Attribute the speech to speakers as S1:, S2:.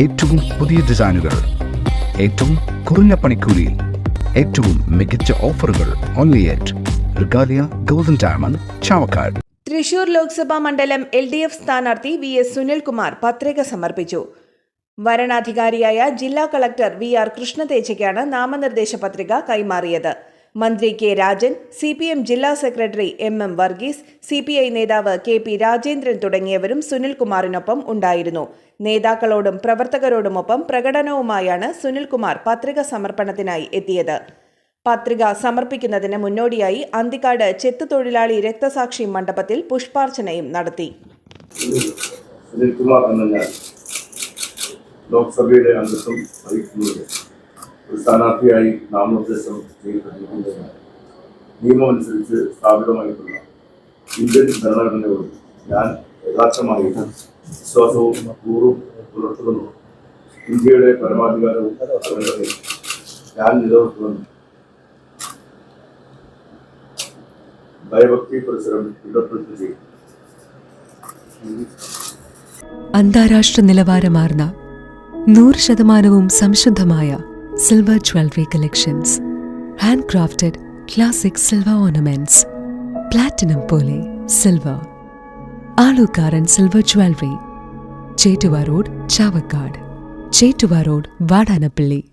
S1: ഏറ്റവും പുതിയ ഡിസൈനുകൾ ഏറ്റവും കുറഞ്ഞ പണിക്കൂലിയിൽ ഏറ്റവും മികച്ച ഓഫറുകൾ only at Regalia golden diamond Chavakkad
S2: Thrissur Lok Sabha മണ്ഡലം എൽ ഡി എഫ് സ്ഥാനാർത്ഥി വി എസ് സുനിൽകുമാർ പത്രിക സമർപ്പിച്ചു. വരണാധികാരിയായ ജില്ലാ കളക്ടർ വി ആർ കൃഷ്ണതേജയ്ക്കാണ് നാമനിർദ്ദേശ പത്രിക കൈമാറിയത്. മന്ത്രി K Rajan C P M ജില്ലാ secretary M M Varghese C P I നേതാവ് കെ പി രാജേന്ദ്രൻ തുടങ്ങിയവരും സുനിൽകുമാറിനൊപ്പം ഉണ്ടായിരുന്നു. നേതാക്കളോടും പ്രവർത്തകരോടുമൊപ്പം പ്രകടനവുമായാണ് സുനിൽകുമാർ പത്രിക സമർപ്പണത്തിനായി എത്തിയത്. പത്രിക സമർപ്പിക്കുന്നതിന് മുന്നോടിയായി അന്തിക്കാട് ചെത്തുതൊഴിലാളി രക്തസാക്ഷി മണ്ഡപത്തിൽ പുഷ്പാർച്ചനയും നടത്തി.
S3: ലോക്സഭയുടെ അംഗത്വം സ്ഥാനാർത്ഥിയായി നാമനിർദ്ദേശം ചെയ്യപ്പെട്ടിരിക്കുന്നതിനാൽ നിയമമനുസരിച്ച് സ്ഥാപിതമായിട്ടുള്ള ഇന്ത്യൻ ഭരണഘടനയോട് ഞാൻ യഥാർത്ഥമായി വിശ്വാസവും കൂറും പുലർത്തുന്നു. ഇന്ത്യയുടെ പരമാധികാരവും ഞാൻ നിലനിർത്തുന്നു. ഭയഭക്തി പരിസരം ഇടപെടുത്തി ചെയ്യും
S4: അന്താരാഷ്ട്ര നിലവാരമാർന്ന നൂറ് ശതമാനവും സംശുദ്ധമായ silver jewelry collections, handcrafted classic silver ornaments, platinum poly silver, Alukaran silver jewelry, Chetuva Road, Chavakkad, Chetuva Road, Vadanapalli.